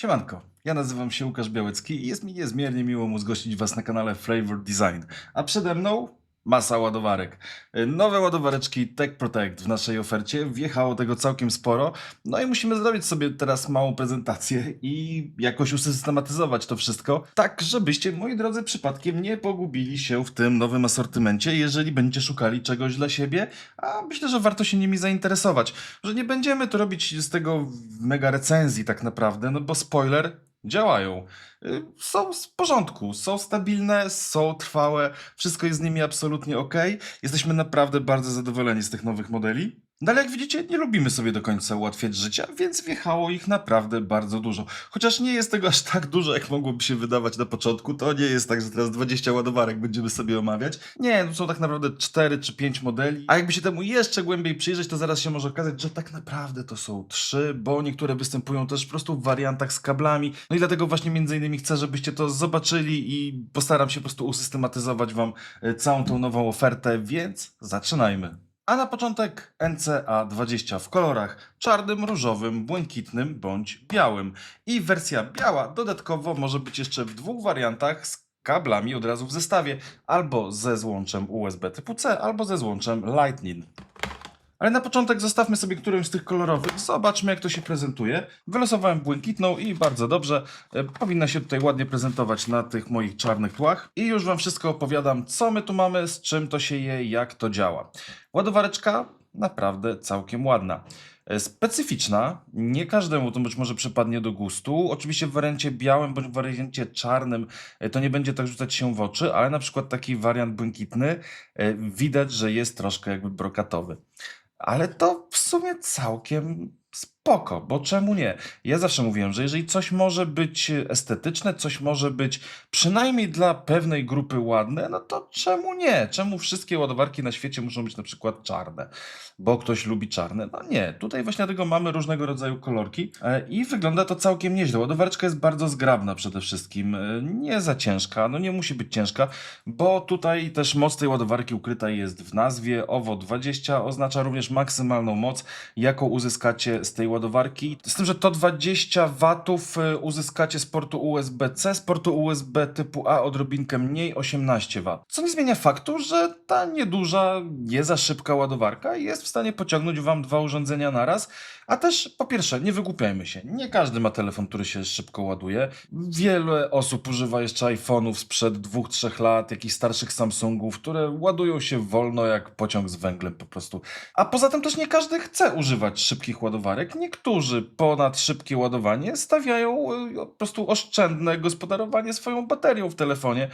Siemanko, ja nazywam się Łukasz Białecki i jest mi niezmiernie miło móc gościć Was na kanale Flavor Design. A przede mną masa ładowarek. Y, Nowe ładowareczki Tech Protect w naszej ofercie, wjechało tego całkiem sporo. No i musimy zrobić sobie teraz małą prezentację i jakoś usystematyzować to wszystko, tak żebyście, moi drodzy, przypadkiem nie pogubili się w tym nowym asortymencie, jeżeli będziecie szukali czegoś dla siebie, a myślę, że warto się nimi zainteresować. Że nie będziemy tu robić z tego mega recenzji tak naprawdę, no bo spoiler, działają. Y, Są w porządku, są stabilne, są trwałe, wszystko jest z nimi absolutnie ok. Jesteśmy naprawdę bardzo zadowoleni z tych nowych modeli. No ale jak widzicie, nie lubimy sobie do końca ułatwiać życia, więc wjechało ich naprawdę bardzo dużo. Chociaż nie jest tego aż tak dużo, jak mogłoby się wydawać na początku, to nie jest tak, że teraz 20 ładowarek będziemy sobie omawiać. Nie, to są tak naprawdę 4 czy 5 modeli. A jakby się temu jeszcze głębiej przyjrzeć, to zaraz się może okazać, że tak naprawdę to są 3, bo niektóre występują też po prostu w wariantach z kablami. No i dlatego właśnie między innymi chcę, żebyście to zobaczyli i postaram się po prostu usystematyzować wam e, całą tą nową ofertę, więc zaczynajmy. A na początek NCA20 w kolorach czarnym, różowym, błękitnym bądź białym. I wersja biała dodatkowo może być jeszcze w dwóch wariantach z kablami od razu w zestawie, albo ze złączem USB typu C, albo ze złączem Lightning. Ale na początek zostawmy sobie którąś z tych kolorowych. Zobaczmy, jak to się prezentuje. Wylosowałem błękitną i bardzo dobrze. E, Powinna się tutaj ładnie prezentować na tych moich czarnych tłach. I już Wam wszystko opowiadam, co my tu mamy, z czym to się je, jak to działa. Ładowareczka naprawdę całkiem ładna. E, Specyficzna, nie każdemu to być może przypadnie do gustu. Oczywiście w wariancie białym bądź w wariancie czarnym e, to nie będzie tak rzucać się w oczy, ale na przykład taki wariant błękitny widać, że jest troszkę jakby brokatowy. Ale to w sumie całkiem spoko, bo czemu nie? Ja zawsze mówiłem, że jeżeli coś może być estetyczne, coś może być przynajmniej dla pewnej grupy ładne, no to czemu nie? Czemu wszystkie ładowarki na świecie muszą być na przykład czarne? Bo ktoś lubi czarne? No nie. Tutaj właśnie dlatego mamy różnego rodzaju kolorki e, i wygląda to całkiem nieźle. Ładowareczka jest bardzo zgrabna przede wszystkim. e, Nie za ciężka, no nie musi być ciężka, bo tutaj też moc tej ładowarki ukryta jest w nazwie. OWO 20 oznacza również maksymalną moc, jaką uzyskacie z tej ładowarki. Z tym, że to 20 watów e, uzyskacie z portu USB-C, z portu USB typu A odrobinkę mniej, 18 W. Co nie zmienia faktu, że ta nieduża, nie za szybka ładowarka jest w stanie pociągnąć Wam dwa urządzenia naraz, a też po pierwsze, nie wygłupiajmy się, nie każdy ma telefon, który się szybko ładuje. Wiele osób używa jeszcze iPhone'ów sprzed dwóch, trzech lat, jakichś starszych Samsungów, które ładują się wolno jak pociąg z węglem po prostu. A poza tym też nie każdy chce używać szybkich ładowarek. Niektórzy ponad szybkie ładowanie stawiają y, po prostu oszczędne gospodarowanie swoją baterią w telefonie,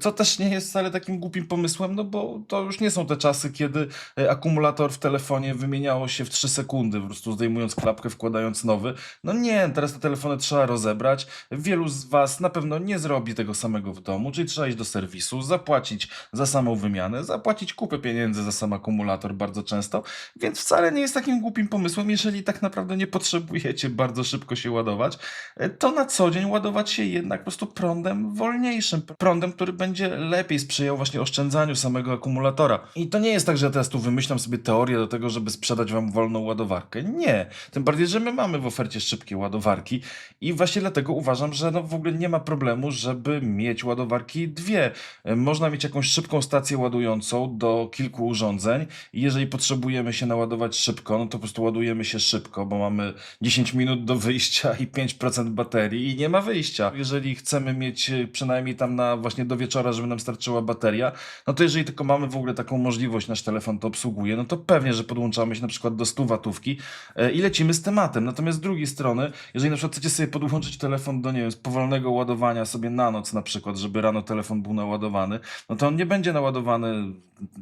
co też nie jest wcale takim głupim pomysłem, no bo to już nie są te czasy, kiedy y, akumulator w telefonie wymieniało się w 3 sekundy, po prostu zdejmując klapkę, wkładając nowy. No nie, teraz te telefony trzeba rozebrać. Wielu z Was na pewno nie zrobi tego samego w domu, czyli trzeba iść do serwisu, zapłacić za samą wymianę, zapłacić kupę pieniędzy za sam akumulator bardzo często, więc wcale nie jest takim głupim pomysłem, jeżeli tak naprawdę nie potrzebujecie bardzo szybko się ładować, e, to na co dzień ładować się jednak po prostu prądem wolniejszym, prądem, który będzie lepiej sprzyjał właśnie oszczędzaniu samego akumulatora. I to nie jest tak, że ja teraz tu wymyślam sobie teorię do tego, żeby sprzedać Wam wolną ładowarkę. Nie. Tym bardziej, że my mamy w ofercie szybkie ładowarki i właśnie dlatego uważam, że no w ogóle nie ma problemu, żeby mieć ładowarki dwie. E, Można mieć jakąś szybką stację ładującą do kilku urządzeń i jeżeli potrzebujemy się naładować szybko, no to po prostu ładujemy się szybko, bo mamy 10 minut do wyjścia i 5% baterii i nie ma wyjścia. Jeżeli chcemy mieć e, przynajmniej tam na właśnie do wieczora, żeby nam starczyła bateria, no to jeżeli tylko mamy w ogóle taką możliwość, nasz telefon to obsługuje, no to pewnie, że podłączamy się na przykład do 100 watówki e, i lecimy z tematem. Natomiast z drugiej strony, jeżeli na przykład chcecie sobie podłączyć telefon do, nie wiem, powolnego ładowania sobie na noc na przykład, żeby rano telefon był naładowany, no to on nie będzie naładowany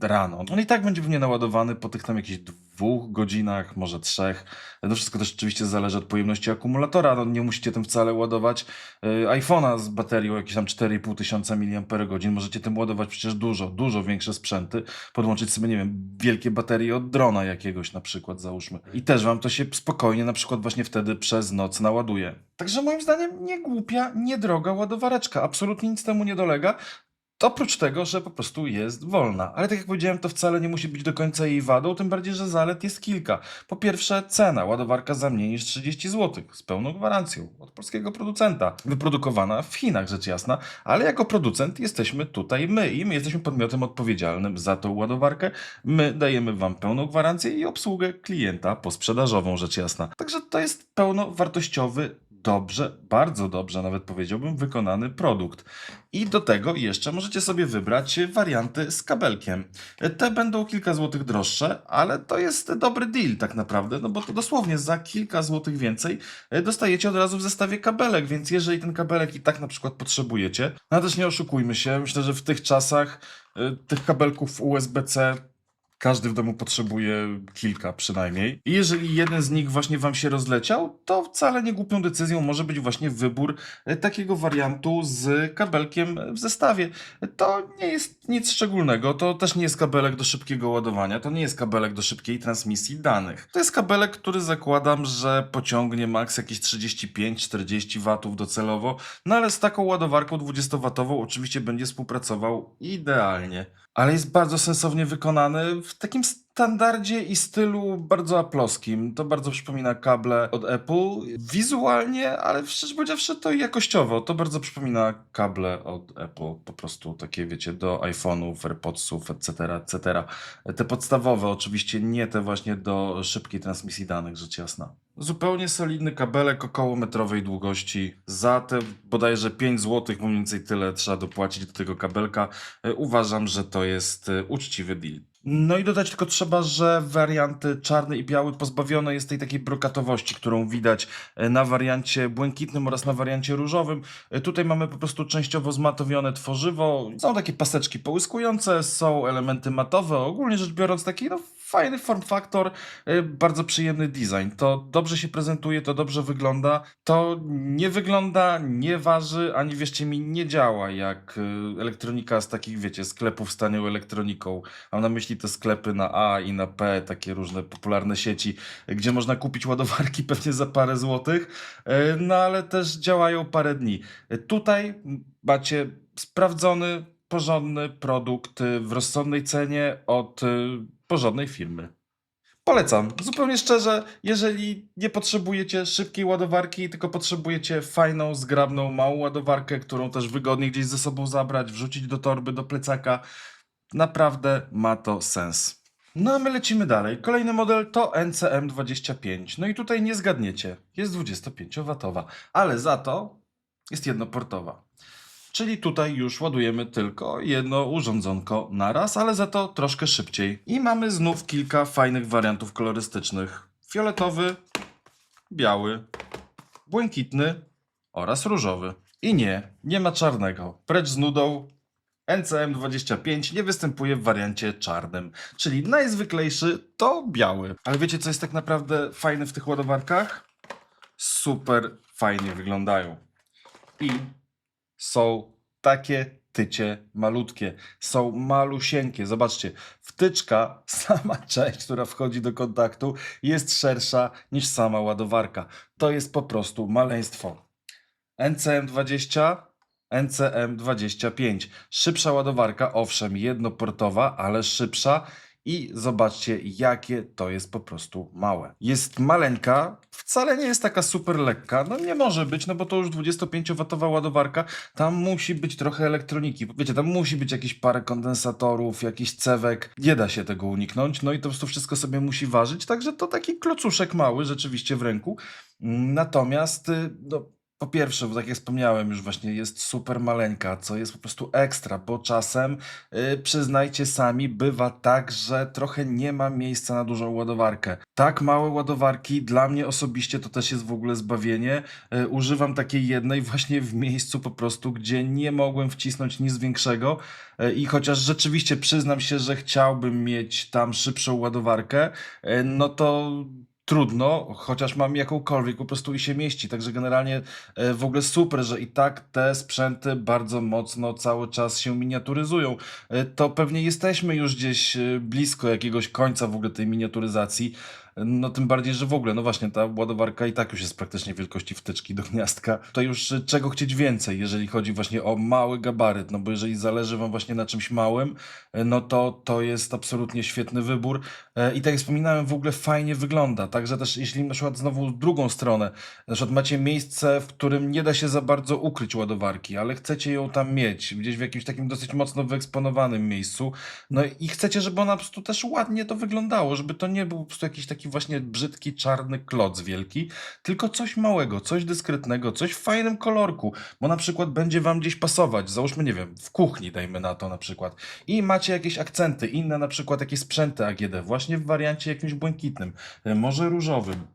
rano. On i tak będzie pewnie naładowany po tych tam jakichś dwóch godzinach, może trzech. To wszystko też oczywiście zależy od pojemności akumulatora. No, nie musicie tym wcale ładować y, iPhone'a z baterią jakieś tam 4,5 tysiąca mAh. Możecie tym ładować przecież dużo, dużo większe sprzęty. Podłączyć sobie, nie wiem, wielkie baterie od drona jakiegoś na przykład, załóżmy. I też wam to się spokojnie na przykład właśnie wtedy przez noc naładuje. Także moim zdaniem nie głupia, nie droga ładowareczka. Absolutnie nic temu nie dolega. Oprócz tego, że po prostu jest wolna. Ale tak jak powiedziałem, to wcale nie musi być do końca jej wadą, tym bardziej, że zalet jest kilka. Po pierwsze, cena. Ładowarka za mniej niż 30 zł, z pełną gwarancją od polskiego producenta. Wyprodukowana w Chinach, rzecz jasna, ale jako producent jesteśmy tutaj my i my jesteśmy podmiotem odpowiedzialnym za tą ładowarkę. My dajemy Wam pełną gwarancję i obsługę klienta posprzedażową, rzecz jasna. Także to jest pełnowartościowy, dobrze, bardzo dobrze nawet powiedziałbym, wykonany produkt. I do tego jeszcze możecie sobie wybrać warianty z kabelkiem. Te będą kilka złotych droższe, ale to jest dobry deal tak naprawdę, no bo to dosłownie za kilka złotych więcej e, dostajecie od razu w zestawie kabelek, więc jeżeli ten kabelek i tak na przykład potrzebujecie, no też nie oszukujmy się, myślę, że w tych czasach e, tych kabelków USB-C każdy w domu potrzebuje kilka przynajmniej. I jeżeli jeden z nich właśnie wam się rozleciał, to wcale nie głupią decyzją może być właśnie wybór e, takiego wariantu z kabelkiem w zestawie. To nie jest nic szczególnego, to też nie jest kabelek do szybkiego ładowania, to nie jest kabelek do szybkiej transmisji danych. To jest kabelek, który zakładam, że pociągnie maks jakieś 35-40 watów docelowo, no ale z taką ładowarką 20-watową oczywiście będzie współpracował idealnie. Ale jest bardzo sensownie wykonany w takim standardzie i stylu bardzo aploskim. To bardzo przypomina kable od Apple. Wizualnie, ale szczerze powiedziawszy, to jakościowo. To bardzo przypomina kable od Apple. Po prostu takie, wiecie, do iPhone'ów, AirPodsów, etc., etc. Te podstawowe, oczywiście nie te właśnie do szybkiej transmisji danych, rzecz jasna. Zupełnie solidny kabelek około metrowej długości. Za te bodajże 5 zł, mniej więcej tyle trzeba dopłacić do tego kabelka. Uważam, że to jest e, uczciwy deal. No i dodać tylko trzeba, że warianty czarny i biały pozbawione jest tej takiej brokatowości, którą widać e, na wariancie błękitnym oraz na wariancie różowym. E, Tutaj mamy po prostu częściowo zmatowione tworzywo. Są takie paseczki połyskujące, są elementy matowe. Ogólnie rzecz biorąc taki no, fajny form factor, e, bardzo przyjemny design. To dobrze się prezentuje, to dobrze wygląda. To nie wygląda, nie waży, ani wierzcie mi, nie działa jak elektronika z takich, wiecie, sklepów z tanią elektroniką. Mam na myśli te sklepy na A i na P, takie różne popularne sieci, gdzie można kupić ładowarki pewnie za parę złotych, e, no ale też działają parę dni. E, Tutaj macie sprawdzony, porządny produkt e, w rozsądnej cenie od porządnej firmy. Polecam, zupełnie szczerze, jeżeli nie potrzebujecie szybkiej ładowarki, tylko potrzebujecie fajną, zgrabną, małą ładowarkę, którą też wygodnie gdzieś ze sobą zabrać, wrzucić do torby, do plecaka, naprawdę ma to sens. No a my lecimy dalej. Kolejny model to NCM25. No i tutaj nie zgadniecie, jest 25W, ale za to jest jednoportowa. Czyli tutaj już ładujemy tylko jedno urządzonko na raz, ale za to troszkę szybciej. I mamy znów kilka fajnych wariantów kolorystycznych. Fioletowy, biały, błękitny oraz różowy. I nie, nie ma czarnego. Precz z nudą. NCM25 nie występuje w wariancie czarnym, czyli najzwyklejszy to biały. Ale wiecie co jest tak naprawdę fajne w tych ładowarkach? Super fajnie wyglądają. I są takie tycie malutkie. Są malusieńkie. Zobaczcie, wtyczka, sama część, która wchodzi do kontaktu, jest szersza niż sama ładowarka. To jest po prostu maleństwo. NCM20, NCM25. Szybsza ładowarka, owszem, jednoportowa, ale szybsza. I zobaczcie, jakie to jest po prostu małe. Jest maleńka, wcale nie jest taka super lekka. No nie może być, no bo to już 25W ładowarka. Tam musi być trochę elektroniki. Wiecie, tam musi być jakieś parę kondensatorów, jakiś cewek. Nie da się tego uniknąć. No i to po prostu wszystko sobie musi ważyć. Także to taki klocuszek mały rzeczywiście w ręku. Natomiast, y, no, po pierwsze, bo tak jak wspomniałem już właśnie, jest super maleńka, co jest po prostu ekstra, bo czasem, y, przyznajcie sami, bywa tak, że trochę nie ma miejsca na dużą ładowarkę. Tak małe ładowarki, dla mnie osobiście to też jest w ogóle zbawienie. Y, używam takiej jednej właśnie w miejscu po prostu, gdzie nie mogłem wcisnąć nic większego y, i chociaż rzeczywiście przyznam się, że chciałbym mieć tam szybszą ładowarkę, y, no to trudno, chociaż mam jakąkolwiek po prostu i się mieści. Także generalnie e, w ogóle super, że i tak te sprzęty bardzo mocno cały czas się miniaturyzują. E, To pewnie jesteśmy już gdzieś e, blisko jakiegoś końca w ogóle tej miniaturyzacji. No tym bardziej, że w ogóle, no właśnie, ta ładowarka i tak już jest praktycznie wielkości wtyczki do gniazdka. To już y, czego chcieć więcej, jeżeli chodzi właśnie o mały gabaryt, no bo jeżeli zależy wam właśnie na czymś małym, y, no to to jest absolutnie świetny wybór. E, I tak jak wspominałem, w ogóle fajnie wygląda. Także też jeśli na przykład znowu drugą stronę, na przykład macie miejsce, w którym nie da się za bardzo ukryć ładowarki, ale chcecie ją tam mieć, gdzieś w jakimś takim dosyć mocno wyeksponowanym miejscu, no i chcecie, żeby ona po prostu też ładnie to wyglądało, żeby to nie był po prostu jakiś taki właśnie brzydki, czarny kloc wielki, tylko coś małego, coś dyskretnego, coś w fajnym kolorku, bo na przykład będzie wam gdzieś pasować, załóżmy, nie wiem, w kuchni dajmy na to na przykład. I macie jakieś akcenty, inne na przykład jakieś sprzęty AGD, właśnie w wariancie jakimś błękitnym, może różowym,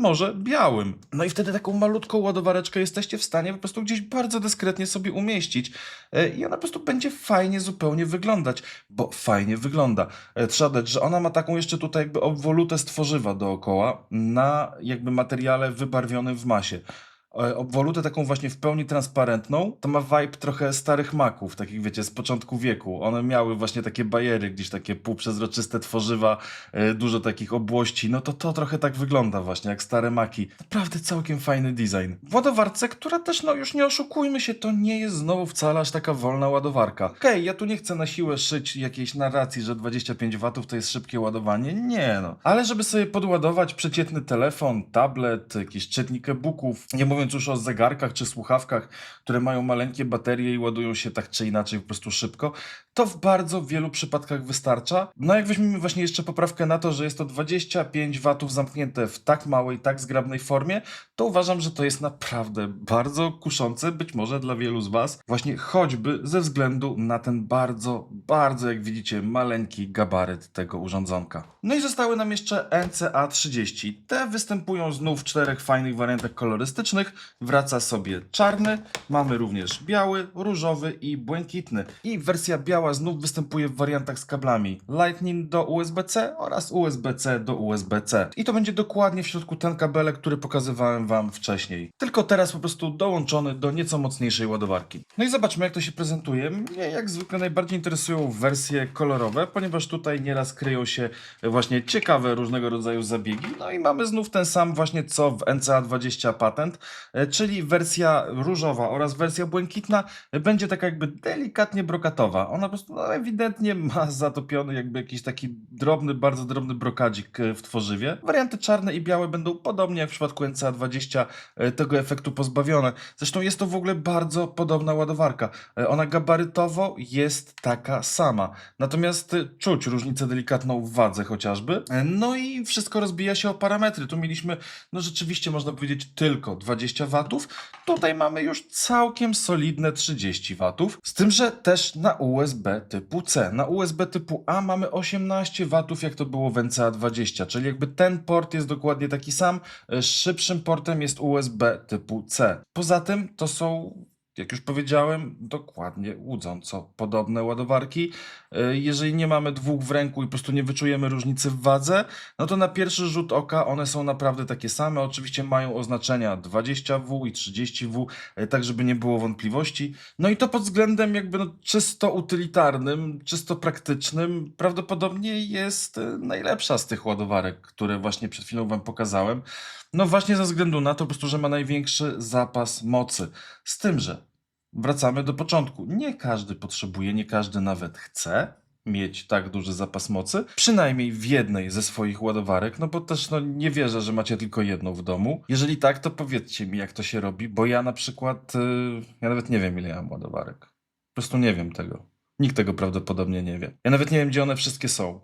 może białym. No i wtedy taką malutką ładowareczkę jesteście w stanie po prostu gdzieś bardzo dyskretnie sobie umieścić e, i ona po prostu będzie fajnie zupełnie wyglądać, bo fajnie wygląda. E, Trzeba dodać, że ona ma taką jeszcze tutaj jakby obwolutę z tworzywa dookoła na jakby materiale wybarwionym w masie. E, Obwolutę taką właśnie w pełni transparentną, to ma vibe trochę starych maków, takich wiecie, z początku wieku. One miały właśnie takie bajery, gdzieś takie półprzezroczyste tworzywa, e, dużo takich obłości. No to to trochę tak wygląda właśnie, jak stare maki. Naprawdę całkiem fajny design. W ładowarce, która też, no już nie oszukujmy się, to nie jest znowu wcale aż taka wolna ładowarka. Okej, ja tu nie chcę na siłę szyć jakiejś narracji, że 25 W to jest szybkie ładowanie. Nie no. Ale żeby sobie podładować przeciętny telefon, tablet, jakiś czytnik e-booków, nie mówiąc już o zegarkach czy słuchawkach, które mają maleńkie baterie i ładują się tak czy inaczej po prostu szybko, to w bardzo wielu przypadkach wystarcza. No jak weźmiemy właśnie jeszcze poprawkę na to, że jest to 25 W zamknięte w tak małej, tak zgrabnej formie, to uważam, że to jest naprawdę bardzo kuszące, być może dla wielu z Was, właśnie choćby ze względu na ten bardzo, bardzo, jak widzicie, maleńki gabaryt tego urządzonka. No i zostały nam jeszcze NCA30. Te występują znów w czterech fajnych wariantach kolorystycznych. Wraca sobie czarny, mamy również biały, różowy i błękitny. I wersja biała znów występuje w wariantach z kablami Lightning do USB-C oraz USB-C do USB-C. I to będzie dokładnie w środku ten kabelek, który pokazywałem Wam wcześniej. Tylko teraz po prostu dołączony do nieco mocniejszej ładowarki. No i zobaczmy jak to się prezentuje. Mnie jak zwykle najbardziej interesują wersje kolorowe, ponieważ tutaj nieraz kryją się właśnie ciekawe różnego rodzaju zabiegi. No i mamy znów ten sam właśnie co w NCA20 patent, czyli wersja różowa oraz wersja błękitna e, będzie taka jakby delikatnie brokatowa. Ona po prostu no, ewidentnie ma zatopiony jakby jakiś taki drobny, bardzo drobny brokadzik e, w tworzywie. Warianty czarne i białe będą podobnie jak w przypadku NCA20 e, tego efektu pozbawione. Zresztą jest to w ogóle bardzo podobna ładowarka. E, Ona gabarytowo jest taka sama. Natomiast e, czuć różnicę delikatną w wadze chociażby. E, No i wszystko rozbija się o parametry. Tu mieliśmy, no rzeczywiście można powiedzieć tylko 20 watów. Tutaj mamy już całkiem solidne 30 watów. Z tym, że też na USB typu C. Na USB typu A mamy 18 watów, jak to było w NCA20, czyli jakby ten port jest dokładnie taki sam. Szybszym portem jest USB typu C. Poza tym to są jak już powiedziałem, dokładnie łudząco podobne ładowarki. E, Jeżeli nie mamy dwóch w ręku i po prostu nie wyczujemy różnicy w wadze, no to na pierwszy rzut oka one są naprawdę takie same. Oczywiście mają oznaczenia 20W i 30W, e, tak żeby nie było wątpliwości. No i to pod względem jakby no czysto utylitarnym, czysto praktycznym, prawdopodobnie jest e, najlepsza z tych ładowarek, które właśnie przed chwilą Wam pokazałem. No właśnie ze względu na to po prostu, że ma największy zapas mocy. Z tym, że wracamy do początku. Nie każdy potrzebuje, nie każdy nawet chce mieć tak duży zapas mocy, przynajmniej w jednej ze swoich ładowarek, no bo też no, nie wierzę, że macie tylko jedną w domu. Jeżeli tak, to powiedzcie mi, jak to się robi, bo ja na przykład, yy, ja nawet nie wiem, ile ja mam ładowarek. Po prostu nie wiem tego. Nikt tego prawdopodobnie nie wie. Ja nawet nie wiem, gdzie one wszystkie są.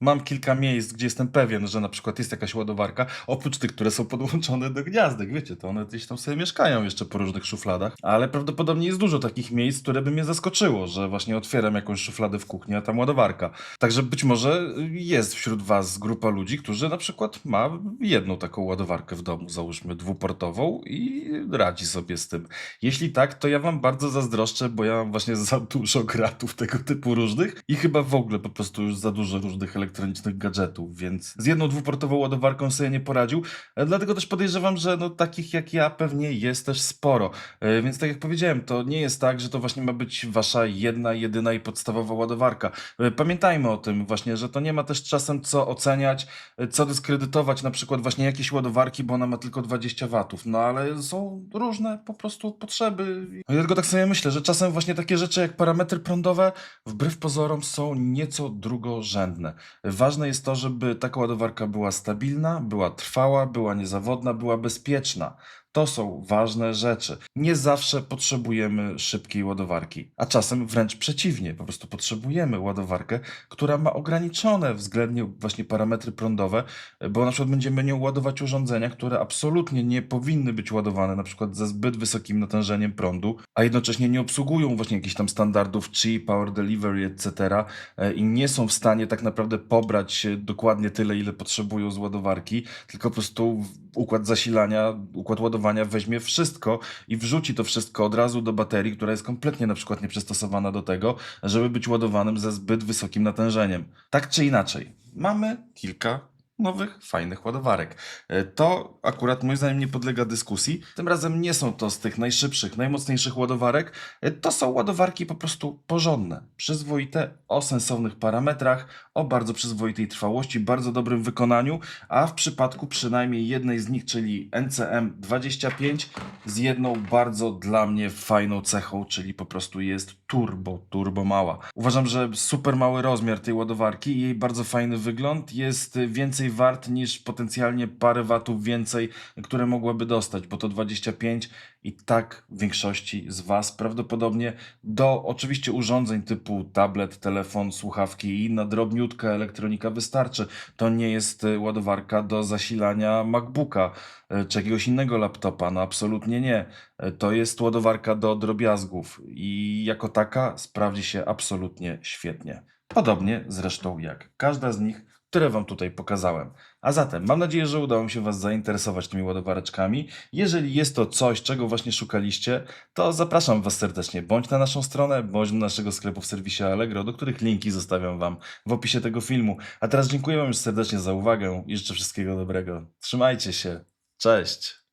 Mam kilka miejsc, gdzie jestem pewien, że na przykład jest jakaś ładowarka, oprócz tych, które są podłączone do gniazdek, wiecie, to one gdzieś tam sobie mieszkają jeszcze po różnych szufladach, ale prawdopodobnie jest dużo takich miejsc, które by mnie zaskoczyło, że właśnie otwieram jakąś szufladę w kuchni, a tam ładowarka. Także być może jest wśród was grupa ludzi, którzy na przykład ma jedną taką ładowarkę w domu, załóżmy dwuportową i radzi sobie z tym. Jeśli tak, to ja wam bardzo zazdroszczę, bo ja mam właśnie za dużo gratów tego typu różnych i chyba w ogóle po prostu już za dużo różnych elektronicznych elektronicznych gadżetów, więc z jedną dwuportową ładowarką sobie nie poradził. E, Dlatego też podejrzewam, że no, takich jak ja pewnie jest też sporo. E, Więc tak jak powiedziałem, to nie jest tak, że to właśnie ma być wasza jedna, jedyna i podstawowa ładowarka. E, Pamiętajmy o tym właśnie, że to nie ma też czasem co oceniać, co dyskredytować na przykład właśnie jakieś ładowarki, bo ona ma tylko 20 watów. No ale są różne po prostu potrzeby. No, tylko tak sobie myślę, że czasem właśnie takie rzeczy jak parametry prądowe wbrew pozorom są nieco drugorzędne. Ważne jest to, żeby taka ładowarka była stabilna, była trwała, była niezawodna, była bezpieczna. To są ważne rzeczy. Nie zawsze potrzebujemy szybkiej ładowarki, a czasem wręcz przeciwnie, po prostu potrzebujemy ładowarkę, która ma ograniczone względnie właśnie parametry prądowe, bo na przykład będziemy nią ładować urządzenia, które absolutnie nie powinny być ładowane, na przykład ze zbyt wysokim natężeniem prądu, a jednocześnie nie obsługują właśnie jakichś tam standardów Qi, Power Delivery, etc. e, i nie są w stanie tak naprawdę pobrać dokładnie tyle, ile potrzebują z ładowarki, tylko po prostu układ zasilania, układ ładowania weźmie wszystko i wrzuci to wszystko od razu do baterii, która jest kompletnie na przykład nieprzystosowana do tego, żeby być ładowanym ze zbyt wysokim natężeniem. Tak czy inaczej, mamy kilka nowych, fajnych ładowarek. E, To akurat moim zdaniem nie podlega dyskusji. Tym razem nie są to z tych najszybszych, najmocniejszych ładowarek. E, To są ładowarki po prostu porządne, przyzwoite, o sensownych parametrach, o bardzo przyzwoitej trwałości, bardzo dobrym wykonaniu, a w przypadku przynajmniej jednej z nich, czyli NCM25, z jedną bardzo dla mnie fajną cechą, czyli po prostu jest turbo, turbo mała. Uważam, że super mały rozmiar tej ładowarki i jej bardzo fajny wygląd jest więcej wart niż potencjalnie parę watów więcej, które mogłaby dostać, bo to 25 i tak większości z Was prawdopodobnie do oczywiście urządzeń typu tablet, telefon, słuchawki i inna drobniutka elektronika wystarczy. To nie jest ładowarka do zasilania MacBooka czy jakiegoś innego laptopa. No absolutnie nie. Y, To jest ładowarka do drobiazgów i jako taka sprawdzi się absolutnie świetnie. Podobnie zresztą jak każda z nich, które Wam tutaj pokazałem. A zatem mam nadzieję, że udało mi się Was zainteresować tymi ładowareczkami. Jeżeli jest to coś, czego właśnie szukaliście, to zapraszam Was serdecznie bądź na naszą stronę, bądź do naszego sklepu w serwisie Allegro, do których linki zostawiam Wam w opisie tego filmu. A teraz dziękuję Wam już serdecznie za uwagę i życzę wszystkiego dobrego. Trzymajcie się. Cześć!